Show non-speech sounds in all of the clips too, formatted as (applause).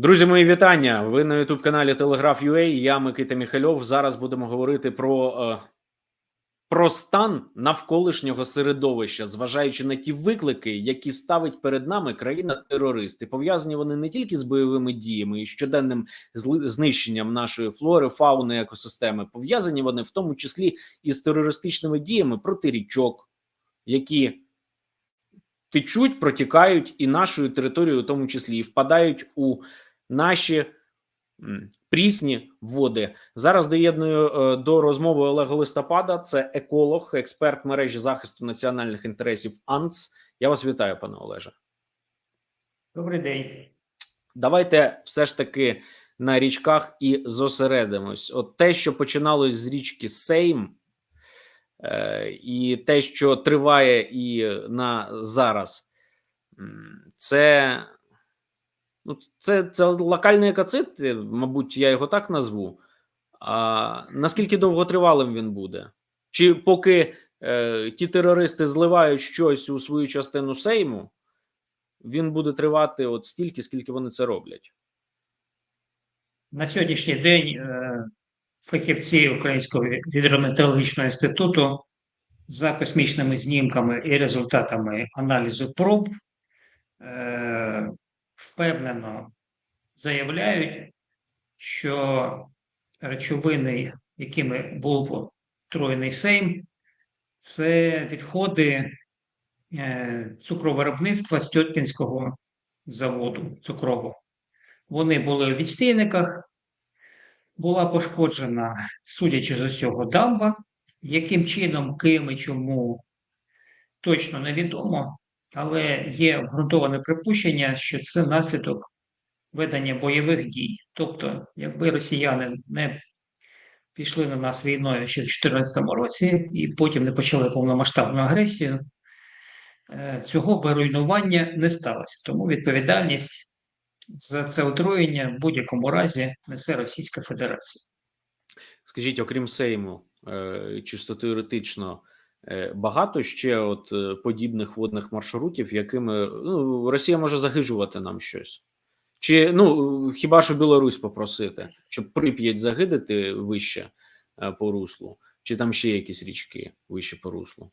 Друзі, мої вітання. Ви на youtube каналі Телеграф.ua, Я Микита Міхальов. Зараз будемо говорити про, е, про стан навколишнього середовища, зважаючи на ті виклики, які ставить перед нами країна-терористи. Пов'язані вони не тільки з бойовими діями і щоденним знищенням нашої флори, фауни, екосистеми. Пов'язані вони в тому числі і з терористичними діями проти річок, які течуть, протікають і нашою територією, у тому числі, і впадають у наші прісні води. Зараз доєдную е, до розмови Олега Листопада. Це еколог, експерт мережі захисту національних інтересів АНЦ. Я вас вітаю, пане Олеже. Добрий день. Давайте все ж таки на річках і зосередимось. От те, що починалось з річки Сейм, е, і те, що триває і на зараз, це, це, це локальний екоцид, е, мабуть, я його так назву. А наскільки довготривалим він буде? Чи поки е, ті терористи зливають щось у свою частину Сейму, він буде тривати от стільки, скільки вони це роблять? На сьогоднішній день е, фахівці Українського гідрометеорологічного інституту за космічними знімками і результатами аналізу проб е, впевнено заявляють, що речовини, якими був отруєний Сейм, це відходи е, цукровиробництва Стьоткінського заводу цукрового. Вони були у відстійниках, була пошкоджена, судячи з усього, дамба. Яким чином, ким і чому точно невідомо, але є обґрунтоване припущення, що це наслідок ведення бойових дій. Тобто, якби росіяни не пішли на нас війною ще в 2014 році і потім не почали повномасштабну агресію, е, цього би руйнування не сталося. Тому відповідальність за це отруєння в будь-якому разі несе Російська Федерація. Скажіть, окрім Сейму, е, чисто теоретично, багато ще от е, подібних водних маршрутів, якими ну, Росія може загижувати нам щось? Чи ну хіба що Білорусь попросити, щоб Прип'ять загидати вище е, по руслу, чи там ще якісь річки вище по руслу?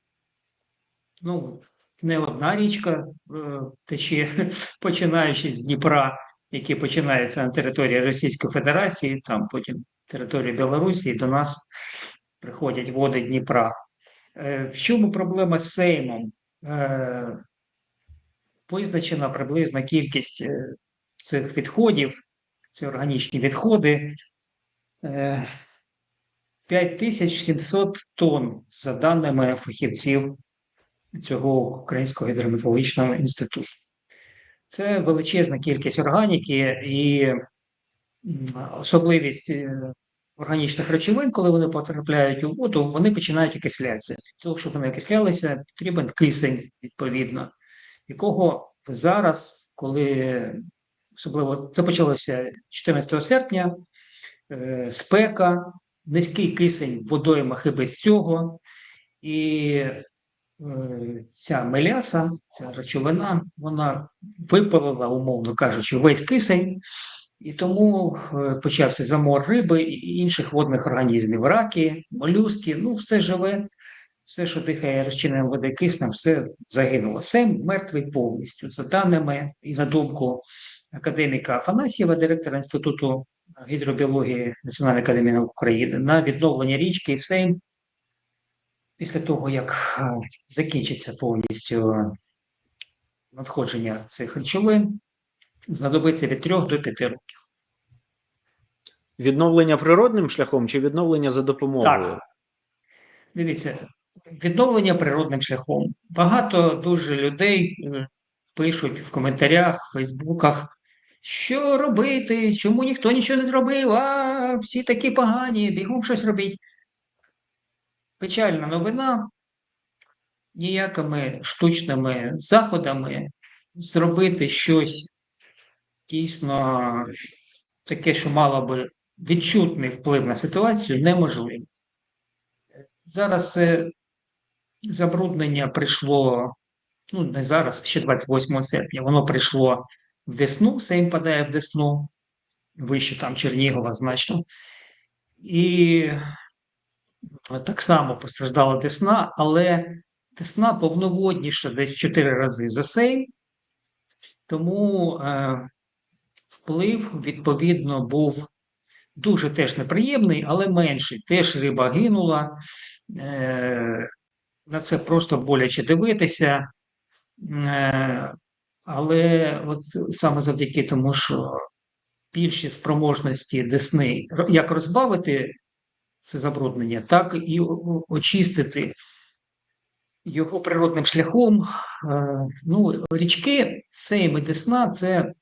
Ну, не одна річка е, тече, (laughs) починаючи з Дніпра, який починається на території Російської Федерації, там потім територія Білорусі, і до нас приходять води Дніпра. Е, В чому проблема з Сеймом? Е, Визначена приблизна кількість е, цих відходів, це органічні відходи. е, 5700 тонн, за даними фахівців цього Українського гідрометеорологічного інституту. Це величезна кількість органіки і особливість органічних речовин, коли вони потрапляють у воду, вони починають окислятися. Того, щоб вони окислялися, потрібен кисень, відповідно, якого зараз, коли особливо це почалося 14 серпня, е, спека, низький кисень в водоймах і без цього. І е, ця меляса, ця речовина, вона випалила, умовно кажучи, весь кисень, і тому е, почався замор риби і інших водних організмів, раки, молюски, ну все живе, все, що дихає розчиненим води киснем, все загинуло. Сем мертвий повністю. За даними і на думку академіка Афанасьєва, директора Інституту гідробіології Національної академії наук України, на відновлення річки Сейм після того, як е, закінчиться повністю надходження цих речовин, знадобиться від 3 до 5 років. Відновлення природним шляхом чи відновлення за допомогою? Так. Дивіться, відновлення природним шляхом. Багато дуже людей пишуть в коментарях, в Фейсбуках, що робити, чому ніхто нічого не зробив, а всі такі погані, бігом щось робіть. Печальна новина. Ніякими штучними заходами зробити щось дійсно таке, що мало би відчутний вплив на ситуацію, неможливо. Зараз це забруднення прийшло, ну не зараз, ще 28 серпня, воно прийшло в Десну, Сейм падає в Десну, вище там Чернігова значно. І так само постраждала Десна, але Десна повноводніша десь 4 рази за Сейм, тому е, вплив, відповідно, був дуже теж неприємний, але менший. Теж риба гинула. Е, на це просто боляче дивитися. Е, але от саме завдяки тому, що більші спроможності Десни як розбавити це забруднення, так і очистити його природним шляхом. Е, ну, річки Сейм і Десна це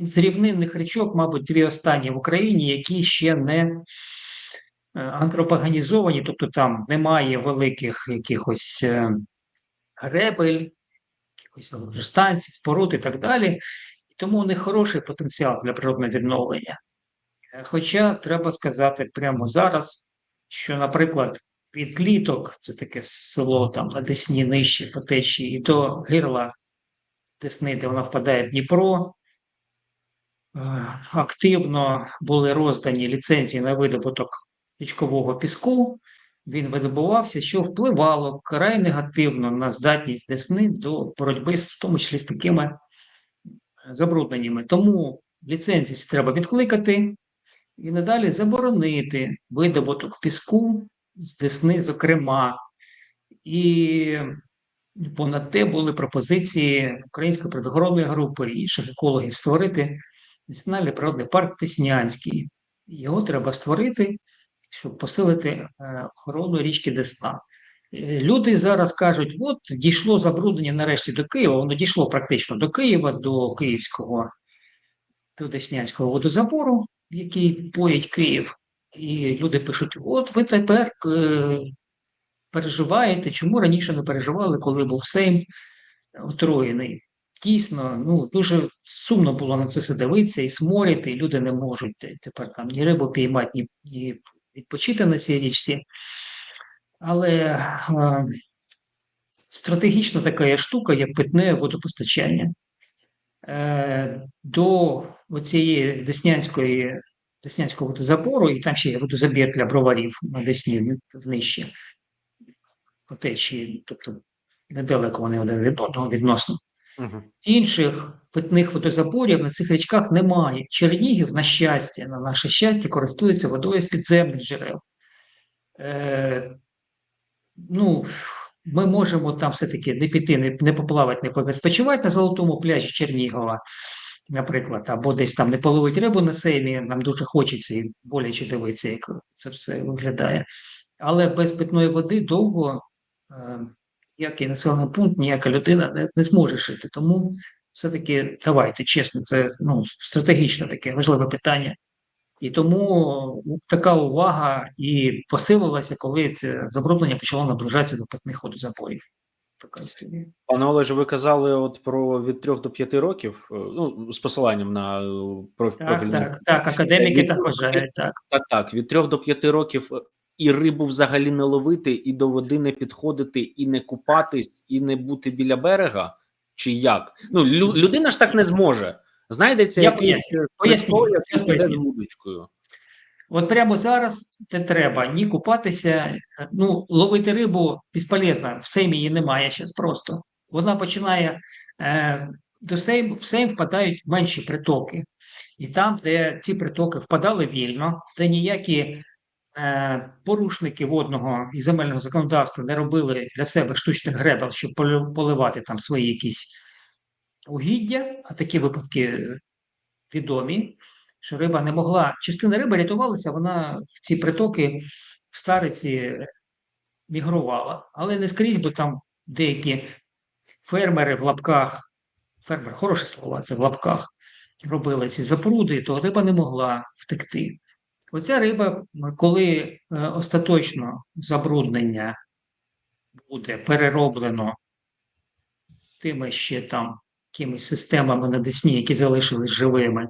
з рівнинних річок, мабуть, дві останні в Україні, які ще не е, антропоганізовані, тобто там немає великих якихось е, гребель, якихось станцій, споруд і так далі. І тому у них хороший потенціал для природного відновлення. Хоча треба сказати прямо зараз, що, наприклад, від літок, це таке село там на Десні нижче по течії, і до гирла Десни, де вона впадає в Дніпро, е, активно були роздані ліцензії на видобуток річкового піску. Він видобувався, що впливало край негативно на здатність Десни до боротьби, в тому числі з такими забрудненнями. Тому ліцензії треба відкликати і надалі заборонити видобуток піску з Десни, зокрема. І понад те були пропозиції Української природоохоронної групи і інших екологів створити національний природний парк Теснянський. Його треба створити, щоб посилити е, охорону річки Десна. Е, люди зараз кажуть: от дійшло забруднення нарешті до Києва, воно дійшло практично до Києва, до Київського, до Деснянського водозабору, який поїть Київ. І люди пишуть: от ви тепер е, переживаєте, чому раніше не переживали, коли був Сейм отруєний. Дійсно, ну дуже сумно було на це все дивитися і сморити, і люди не можуть тепер там ні рибу піймати, ні, ні відпочити на цій річці. Але е, стратегічна така штука, як питне водопостачання. Е, До цієї Деснянської, Деснянського водозабору, і там ще є водозабір для броварів на Десні нижче по течії, тобто недалеко вони один від одного відносно. Угу. Інших питних водозаборів на цих річках немає. Чернігів, на щастя, на наше щастя, користується водою з підземних джерел. Е, Ну, ми можемо там все-таки не піти, не, не поплавати, не повідпочивати на золотому пляжі Чернігова, наприклад, або десь там не половити рибу на сеймі, нам дуже хочеться і боляче дивитися, як це все виглядає. Але без питної води довго е, ніякий населений пункт, ніяка людина не, не зможе жити. Тому все-таки давайте чесно, це ну, стратегічно таке важливе питання. І тому така увага і посилилася, коли це забруднення почало наближатися до питних водозапорів. Така історія. Пане Олеже, ви казали от про від 3 до 5 років, ну з посиланням на профільну... Так, так, так, академіки так вважають, так. Так, так, від 3 до 5 років і рибу взагалі не ловити, і до води не підходити, і не купатись, і не бути біля берега, чи як? Ну, лю людина ж так не зможе. Знайдеться Я якийсь поясню, вудочкою. От прямо зараз не треба ні купатися, ну, ловити рибу безполезно, в сеймі її немає зараз просто. Вона починає е, до сейм, в сейм впадають менші притоки. І там, де ці притоки впадали вільно, де ніякі порушники водного і земельного законодавства не робили для себе штучних гребел, щоб поливати там свої якісь угіддя, а такі випадки відомі, що риба не могла. Частина риби рятувалася, вона в ці притоки в стариці мігрувала. Але не скрізь, бо там деякі фермери в лапках, фермер, хороше слово, це в лапках, робили ці запруди, то риба не могла втекти. Оця риба, коли е, остаточно забруднення буде перероблено тими ще там якимись системами на Десні, які залишились живими,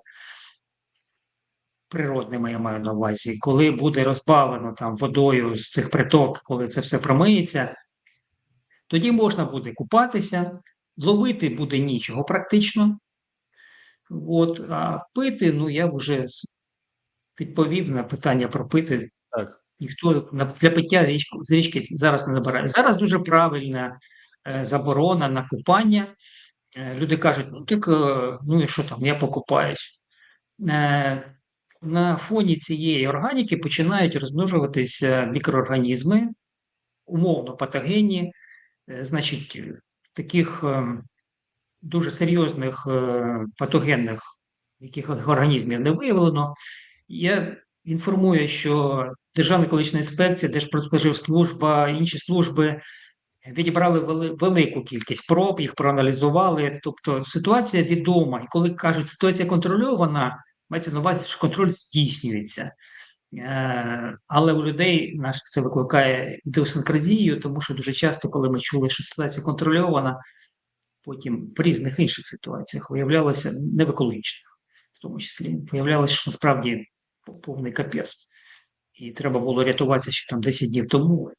природними, я маю на увазі, коли буде розбавлено там водою з цих приток, коли це все промиється, тоді можна буде купатися, ловити буде нічого практично. От, а пити, ну я вже відповів на питання про пити. Так. Ніхто для пиття річку, з річки зараз не набирає. Зараз дуже правильна е, заборона на купання. Е, люди кажуть, ну так, е, ну і що там, я покупаюсь. Е, на фоні цієї органіки починають розмножуватися мікроорганізми, умовно патогенні, Е, значить, таких е, дуже серйозних е, патогенних яких організмів не виявлено. Я інформую, що Державна екологічна інспекція, Держпродспоживслужба, інші служби відібрали велику кількість проб, їх проаналізували. Тобто ситуація відома. І коли кажуть, ситуація контрольована, мається на увазі, що контроль здійснюється. Е, Але у людей наших це викликає ідіосинкразію, тому що дуже часто, коли ми чули, що ситуація контрольована, потім в різних інших ситуаціях виявлялося не в екологічних, в тому числі виявлялося, що насправді повний капець. І треба було рятуватися ще там 10 днів тому.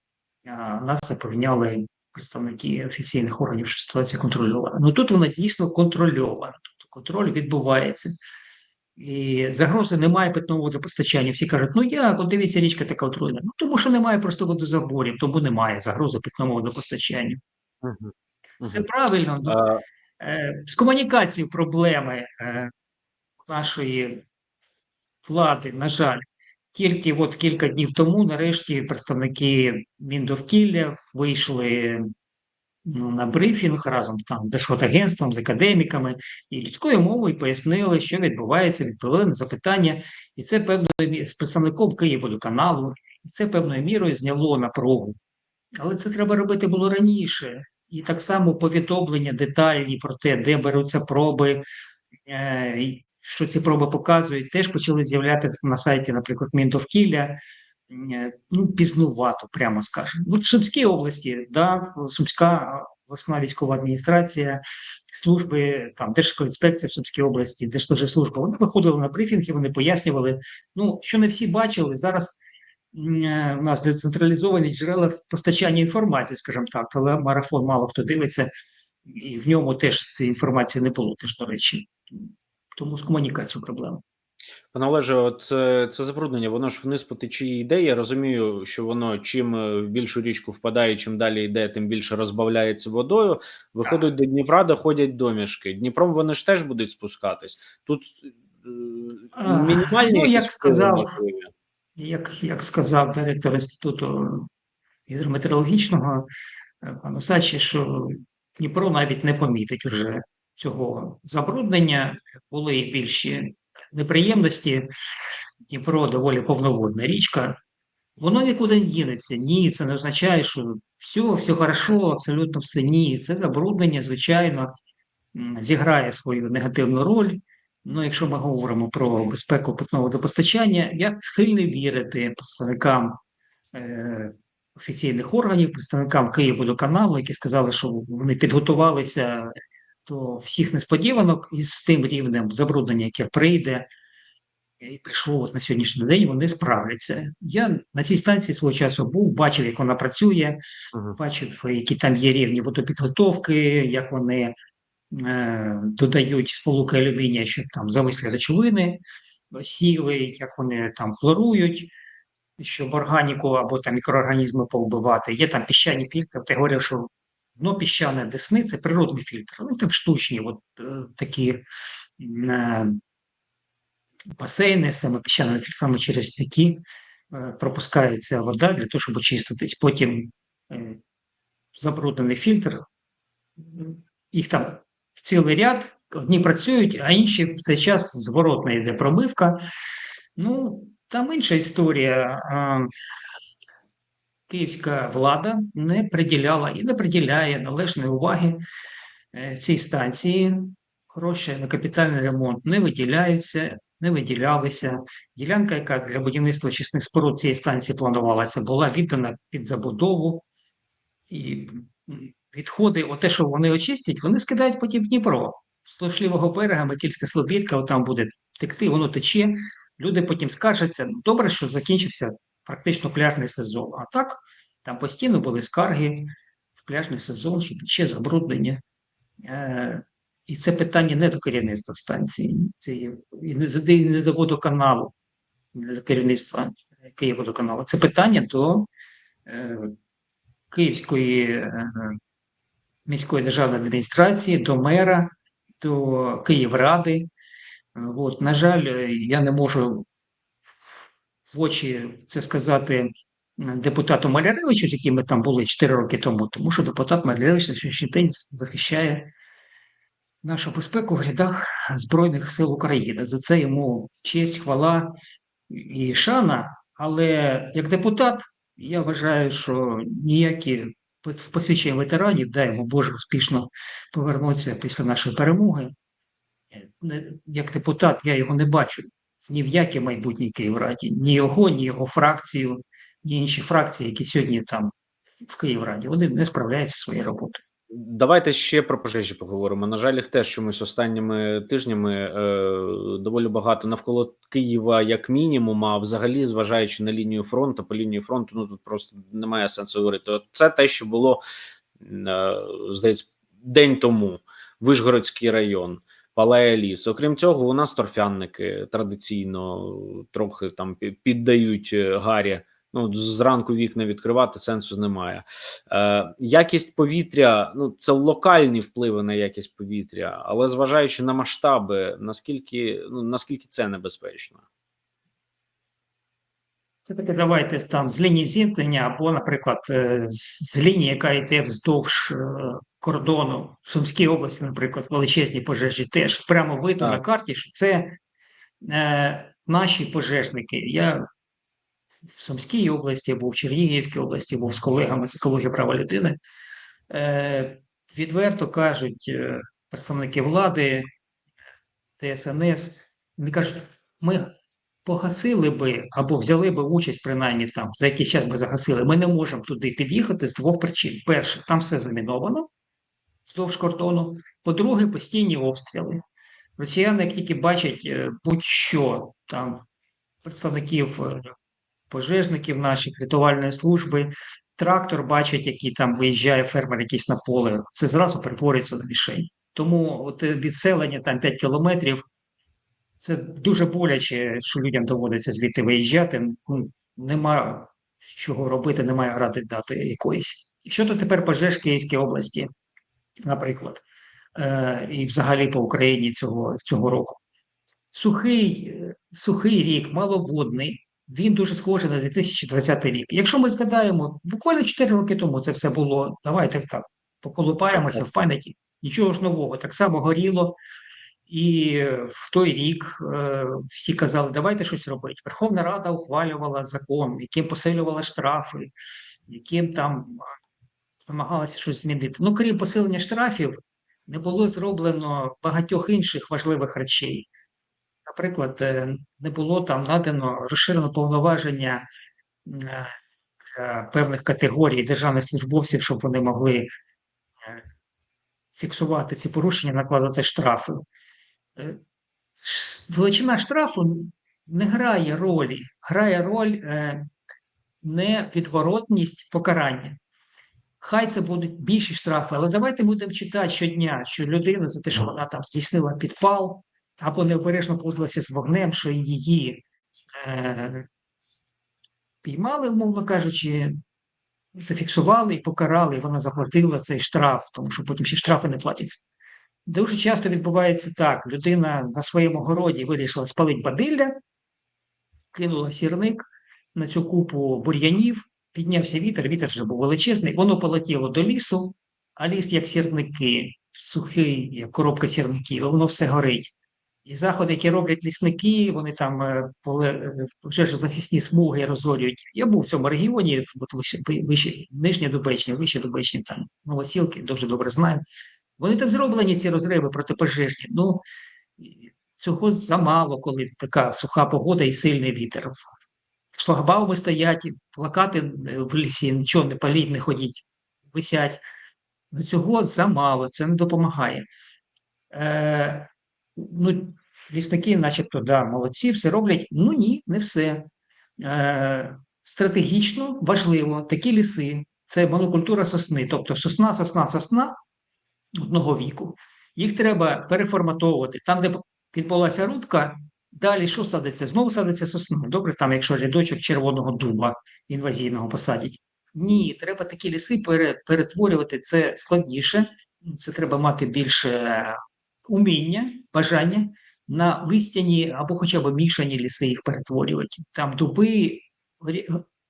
А нас запевняли представники офіційних органів, що ситуація контрольована. Ну тут вона дійсно контрольована. Тобто контроль відбувається. І загрози немає питного водопостачання. Всі кажуть, ну як, от дивіться, річка така отруєна. Ну тому що немає просто водозаборів, тому немає загрози питному водопостачанню. Все Мгм. правильно. ну, А, Е, З комунікацією проблеми е, нашої влади, на жаль, тільки от кілька днів тому, нарешті, представники Міндовкілля вийшли ну, на брифінг разом там з Держводагентством, з академіками і людською мовою пояснили, що відбувається, відповіли на запитання, і це певною з представником Київводоканалу, і це певною мірою зняло напругу. Але це треба робити було раніше. І так само повідомлення детальні про те, де беруться проби, е, що ці проби показують, теж почали з'являтися на сайті, наприклад, Міндовкілля. Е, Ну, пізнувато, прямо скажемо. В Сумській області, да, Сумська обласна військова адміністрація, служби, там Держекоінспекція в Сумській області, Держслужба, вони виходили на брифінги, вони пояснювали, ну, що не всі бачили, зараз е, у нас децентралізовані джерела постачання інформації, скажімо так, але марафон мало хто дивиться, і в ньому теж цієї інформації не було, теж, до речі. Тому з комунікацією проблема. Пане Олеже, от е, це забруднення, воно ж вниз по течії йде. Я розумію, що воно чим е, в більшу річку впадає, чим далі йде, тим більше розбавляється водою. Виходять до Дніпра, доходять домішки. Дніпром вони ж теж будуть спускатись. Тут е, мінімальні ну, як сказав. Як, як сказав директор Інституту гідрометеорологічного пан Усачі, що Дніпро навіть не помітить уже цього забруднення, були більші неприємності. Дніпро доволі повноводна річка. Воно нікуди не дінеться. Ні, це не означає, що все, все хорошо, абсолютно все ні. Це забруднення, звичайно, зіграє свою негативну роль. Ну, якщо ми говоримо про безпеку питного водопостачання, я схильний вірити представникам е, офіційних органів, представникам Київводоканалу, які сказали, що вони підготувалися до всіх несподіванок і з тим рівнем забруднення, яке прийде, і прийшло от на сьогоднішній день, вони справляться. Я на цій станції свого часу був, бачив, як вона працює, бачив, які там є рівні водопідготовки, як вони е, додають сполуки алюмінія, щоб там зависли речовини, сіли, як вони там хлорують, щоб органіку або там мікроорганізми повбивати. Є там піщані фільтри. Ти говорив, що дно піщане десни це природний фільтр. Вони там штучні, от е, такі е, басейни, саме піщаними фільтрами, через які е, пропускається вода для того, щоб очиститись. Потім забруднений фільтр, їх там цілий ряд, одні працюють, а інші в цей час зворотна йде промивка. Ну, там інша історія. Київська влада не приділяла і не приділяє належної уваги е, цій станції. Гроші на капітальний ремонт не виділяються, не виділялися. Ділянка, яка для будівництва очисних споруд цієї станції планувалася, була віддана під забудову. І відходи, оте, що вони очистять, вони скидають потім в Дніпро. З лівого берега, Микільська Слобідка, там буде текти, воно тече. Люди потім скаржаться. Ну, добре, що закінчився практично пляжний сезон. А так, там постійно були скарги в пляжний сезон, що тече забруднення. Е, І це питання не до керівництва станції, це і не, до водоканалу, не до керівництва Київводоканалу. Це питання до е, Київської е, міської державної адміністрації, до мера, до Київради. От, на жаль, я не можу в очі це сказати е, депутату Маляревичу, з яким ми там були 4 роки тому, тому що депутат Маляревич на сьогоднішній день захищає нашу безпеку в рядах Збройних сил України. За це йому честь, хвала і шана. Але як депутат, я вважаю, що ніякі посвідчення ветеранів, дай йому Боже, успішно повернутися після нашої перемоги. Е, Як депутат я його не бачу ні в якій майбутній Київраді, ні його, ні його фракцію, ні інші фракції, які сьогодні там в Київраді, вони не справляються своєю роботою. Давайте ще про пожежі поговоримо. На жаль, їх теж чомусь останніми тижнями е, доволі багато навколо Києва, як мінімум, а взагалі, зважаючи на лінію фронту, по лінії фронту, ну тут просто немає сенсу говорити. Це те, що було е, здається, день тому. Вишгородський район, палає ліс. Окрім цього, у нас торфянники традиційно трохи там піддають е, гарі. Ну, зранку вікна відкривати сенсу немає. Е, якість повітря, ну це локальні впливи на якість повітря, але зважаючи на масштаби, наскільки ну наскільки це небезпечно? Це таки давайте там з лінії зіткнення, або, наприклад, е, з лінії, яка йде вздовж е, кордону в Сумській області, наприклад, величезні пожежі теж прямо видно Так. на карті, що це е, наші пожежники. Я в Сумській області, був в Чернігівській області, був з колегами з екології права людини. Е, відверто кажуть е, представники влади, ТСНС, вони кажуть, ми погасили би або взяли би участь, принаймні там за якийсь час би загасили. Ми не можемо туди під'їхати з двох причин: перше, там все заміновано вздовж кордону. По-друге, постійні обстріли. Росіяни, як тільки бачать е, будь-що там представників е, пожежників наших рятувальної служби, трактор бачать, який там виїжджає фермер якийсь на поле, це зразу перетворюється на мішень. Тому от е, відселення там 5 кілометрів. Це дуже боляче, що людям доводиться звідти виїжджати. Ну, нема чого робити, немає грати дати якоїсь. Щодо тепер пожеж Київській області, наприклад, е, і взагалі по Україні цього, цього року. Сухий, сухий рік, маловодний, він дуже схожий на 2020 рік. Якщо ми згадаємо, буквально 4 роки тому це все було, давайте так, поколупаємося в пам'яті, нічого ж нового, так само горіло. І в той рік е, всі казали, давайте щось робити. Верховна Рада ухвалювала закон, яким посилювала штрафи, яким там намагалася щось змінити. Ну, крім посилення штрафів, не було зроблено багатьох інших важливих речей. Наприклад, е, не було там надано розширено повноваження е, певних категорій державних службовців, щоб вони могли е, фіксувати ці порушення, накладати штрафи. Величина штрафу не грає ролі, грає роль невідворотність покарання. Хай це будуть більші штрафи, але давайте будемо читати щодня, що людина за те, що вона там здійснила підпал або необережно поводилася з вогнем, що її е, піймали, умовно кажучи, зафіксували і покарали, і вона заплатила цей штраф, тому що потім ще штрафи не платяться. Дуже часто відбувається так: людина на своєму городі вирішила спалити бадилля, кинула сірник на цю купу бур'янів, піднявся вітер, вітер вже був величезний, воно полетіло до лісу, а ліс, як сірники, сухий, як коробка сірників, воно все горить. І заходи, які роблять лісники, вони там е, е, вже ж захисні смуги розорюють. Я був в цьому регіоні, от вище, вище Нижня Дубечня, вище Дубечня, там Новосілки, дуже добре знаю. Вони там зроблені ці розриви протипожежні. Ну цього замало, коли така суха погода і сильний вітер. Шлагбауми стоять, плакати е, в лісі, нічого не паліть, не ходіть, висять. Ну, цього замало, це не допомагає. Е, ну, лісники, начебто, да, молодці, все роблять. Ну ні, не все. Е, стратегічно важливо такі ліси, це монокультура сосни, тобто сосна, сосна, сосна одного віку. їх треба переформатовувати. Там, де відбулася рубка, далі що садиться? Знову садиться сосна. Добре, там, якщо рядочок червоного дуба інвазійного посадять. Ні, треба такі ліси перетворювати. Це складніше. Це треба мати більше уміння, бажання на листяні або хоча б мішані ліси їх перетворювати. Там дуби,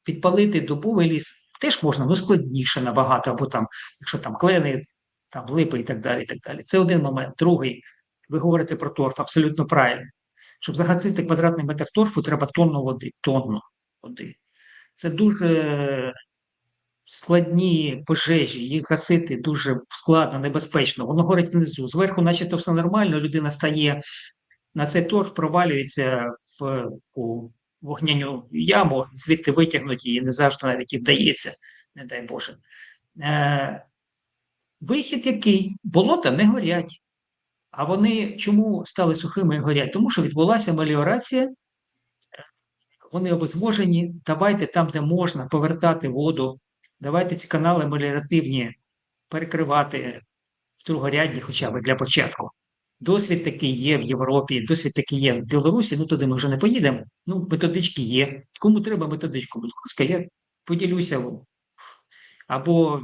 підпалити дубовий ліс теж можна, але складніше набагато, або там, якщо там клени, там липи і так далі. і так далі. Це один момент. Другий, ви говорите про торф, абсолютно правильно. Щоб загасити квадратний метр торфу, треба тонну води. Тонну води. Це дуже складні пожежі, їх гасити дуже складно, небезпечно. Воно горить внизу. Зверху, начебто, все нормально, людина стає на цей торф, провалюється в у вогняну яму, звідти витягнуть її не завжди навіть і вдається, не дай Боже. Е, вихід який? Болота не горять. А вони чому стали сухими і горять? Тому що відбулася меліорація, вони обезвожені. Давайте там, де можна, повертати воду. Давайте ці канали меліоративні перекривати другорядні хоча б для початку. Досвід такий є в Європі, досвід такий є в Білорусі, ну туди ми вже не поїдемо. Ну, методички є. Кому треба методичку, будь ласка, я поділюся. Або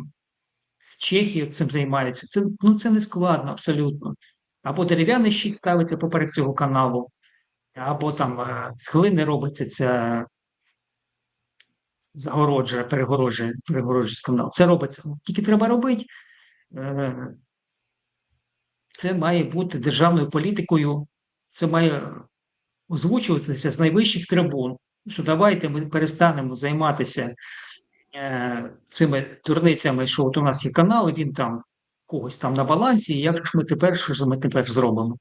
в Чехії цим займаються. Це, ну, це не складно абсолютно. Або дерев'яний щит ставиться поперек цього каналу, або там е, з глини робиться ця загороджує, перегороджує, перегороджує канал. Це робиться. Тільки треба робити. Е, Це має бути державною політикою, це має озвучуватися з найвищих трибун. Що давайте ми перестанемо займатися е, цими дурницями, що от у нас є канал, він там когось там на балансі, як ж ми тепер, що ж ми тепер зробимо?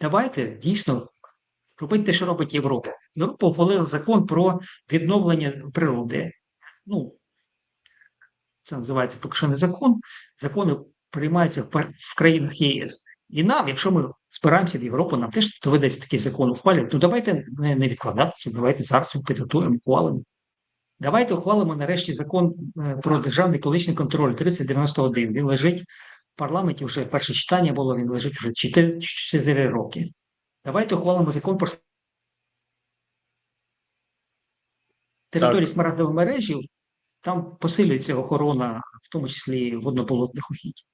Давайте дійсно робити те, що робить Європа. Європа ухвалила закон про відновлення природи. Ну, це називається поки що не закон. Закони приймаються в, країнах ЄС. І нам, якщо ми спираємося в Європу, нам теж доведеться такий закон ухвалювати. То давайте не відкладатися, давайте зараз підготуємо, ухвалимо. Давайте ухвалимо нарешті закон е, про державний екологічний контроль 3091. Він лежить в парламенті вже перше читання було, він лежить вже 4, 4 роки. Давайте ухвалимо закон про території смарагдової мережі, там посилюється охорона, в тому числі воднополотних ухідь,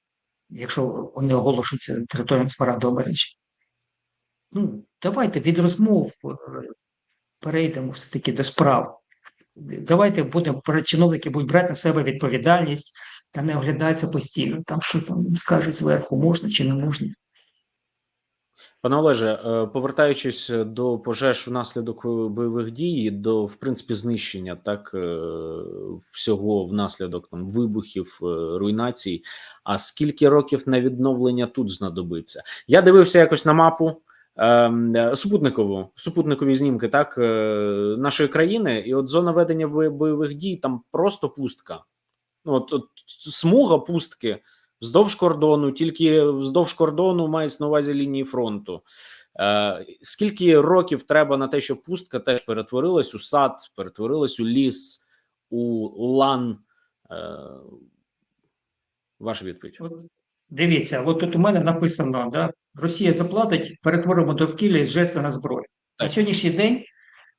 якщо вони оголошуються територіями смарагдової мережі. Ну, давайте від розмов е, перейдемо все-таки до справ. Давайте будемо чиновники будуть брати на себе відповідальність та не оглядатися постійно. Там що там скажуть зверху, можна чи не можна. Пане Олеже, е, повертаючись до пожеж внаслідок бойових дій, до в принципі знищення так е, всього внаслідок там вибухів, е, руйнацій. А скільки років на відновлення тут знадобиться? Я дивився якось на мапу супутникову, супутникові знімки так е, нашої країни, і от зона ведення бойових дій там просто пустка. Ну, от, от смуга пустки вздовж кордону, тільки вздовж кордону мається на увазі лінії фронту. Е, скільки років треба на те, щоб пустка теж перетворилась у сад, перетворилась у ліс, у, лан? Е, ваша відповідь. Дивіться, от тут у мене написано: да, Росія заплатить, перетворимо довкілля із жертви на зброю. На сьогоднішній день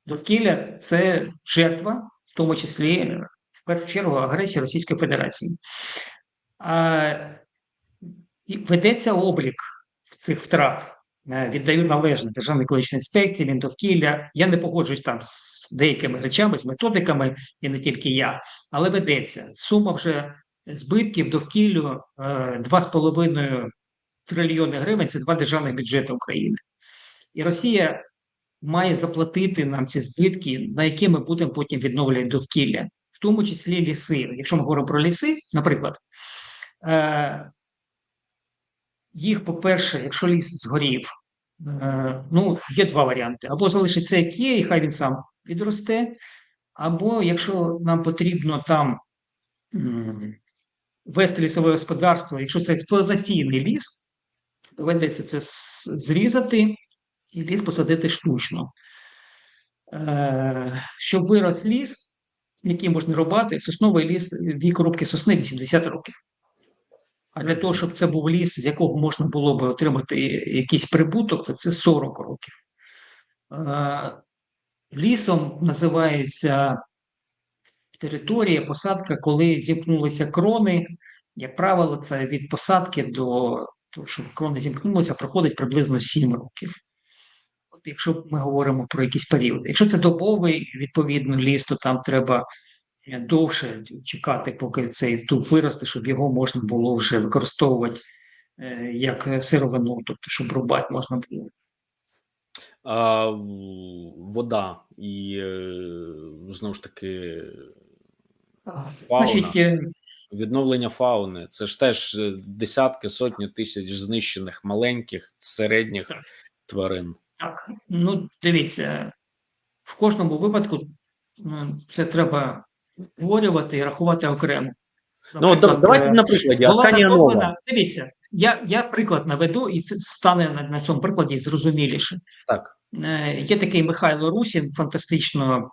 довкілля це жертва, в тому числі е, в першу чергу агресія Російської Федерації. А, і ведеться облік цих втрат. Е, Віддаю належне Державній екологічній інспекції, він довкілля. Я не погоджуюсь там з деякими речами, з методиками, і не тільки я, але ведеться. Сума вже збитків довкіллю е, 2,5 трильйони гривень це два державних бюджети України. І Росія має заплатити нам ці збитки, на які ми будемо потім відновлювати довкілля, в тому числі ліси. Якщо ми говоримо про ліси, наприклад, е, їх, по-перше, якщо ліс згорів, е, ну, є два варіанти: або залишиться як є, і хай він сам відросте, або якщо нам потрібно там вести лісове господарство, якщо це експлуатаційний ліс, доведеться це зрізати і ліс посадити штучно. Е, Щоб вирос ліс, який можна рубати, сосновий ліс, вік рубки сосни 80 років. А для того, щоб це був ліс, з якого можна було би отримати якийсь прибуток, то це 40 років. Е, Лісом називається територія, посадка, коли зімкнулися крони. Як правило, це від посадки до того, щоб крони зімкнулися, проходить приблизно 7 років. От якщо ми говоримо про якийсь період. Якщо це добовий, відповідно, ліс, то там треба е, довше чекати, поки цей дуб виросте, щоб його можна було вже використовувати е, як сировину, тобто щоб рубати можна було. А, вода і е, знову ж таки Значить, е, відновлення фауни. Це ж теж е, десятки, сотні тисяч знищених маленьких, середніх тварин. Так, ну дивіться, в кожному випадку ну, це треба обговорювати і рахувати окремо. Ну, давайте е, на прикладі. була. Дивіться, я, я приклад наведу, і це стане на, на цьому прикладі зрозуміліше. Так. Е, Є такий Михайло Русін, фантастично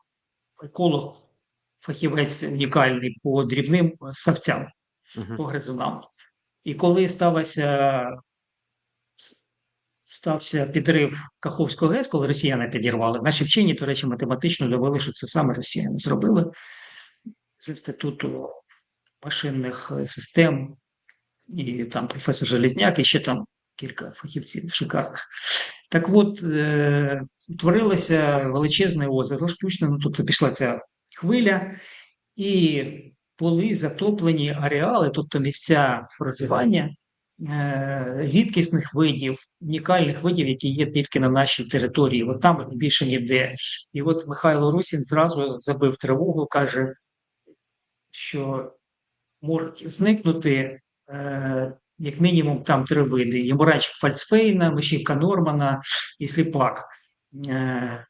еколог, фахівець унікальний по дрібним савцям Угу. по гризунам. І коли сталося, стався підрив Каховського ГЕС, коли росіяни підірвали, наші вчені, до речі, математично довели, що це саме росіяни зробили з інституту машинних е, систем, і там професор Железняк, і ще там кілька фахівців шикарних. Так от, е, утворилося величезне озеро штучне, ну, тобто пішла ця хвиля, і були затоплені ареали, тобто місця проживання е, рідкісних видів, унікальних видів, які є тільки на нашій території. От там більше ніде. І от Михайло Русін зразу забив тривогу, каже, що можуть зникнути е, як мінімум там три види: Ємурайчик Фальцфейна, Мишівка Нормана і сліпак, е,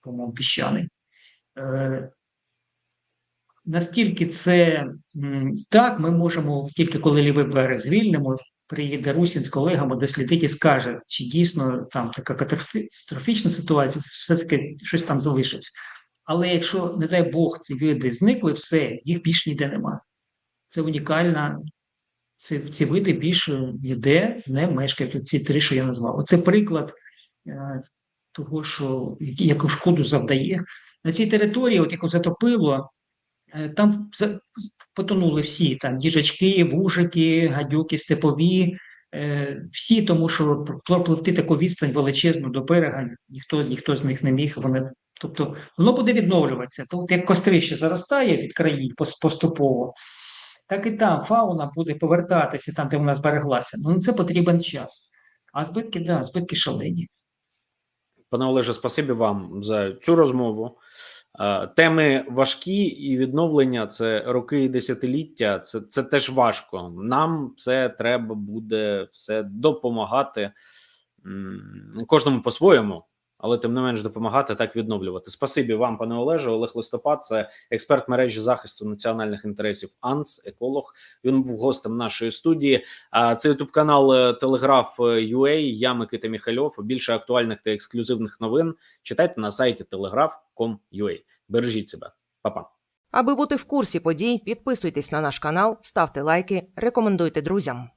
по-моєму, піщаний. Наскільки це так, ми можемо тільки коли лівий берег звільнимо, приїде Русін з колегами, дослідить і скаже, чи дійсно там така катастрофічна ситуація, все-таки щось там залишиться. Але якщо, не дай Бог, ці види зникли, все, їх більше ніде немає. Це унікальна, ці, ці види більше ніде не мешкають. Ці три, що я назвав. Оце приклад е, того, що яку шкоду завдає. На цій території, от яку затопило, там потонули всі там їжачки, вужики, гадюки, степові. е, Всі, тому що пропливти таку відстань величезну до берега, ніхто, ніхто з них не міг. Вони, тобто воно буде відновлюватися. Тобто, як кострище заростає від країв пос- поступово, так і там фауна буде повертатися там, де вона збереглася. Ну це потрібен час. А збитки, да, збитки шалені. Пане Олеже, спасибі вам за цю розмову. Е, Теми важкі і відновлення це роки і десятиліття. Це, це теж важко. Нам це треба буде все допомагати кожному по-своєму, але тим не менш допомагати так відновлювати. Спасибі вам, пане Олеже. Олег Листопад, це експерт мережі захисту національних інтересів АНС, еколог. Він був гостем нашої студії. А це ютуб канал Телеграф UA. Я Микита Міхальов. Більше актуальних та ексклюзивних новин читайте на сайті telegraph.com.ua. Бережіть себе, Па-па. Аби бути в курсі подій, підписуйтесь на наш канал, ставте лайки, рекомендуйте друзям.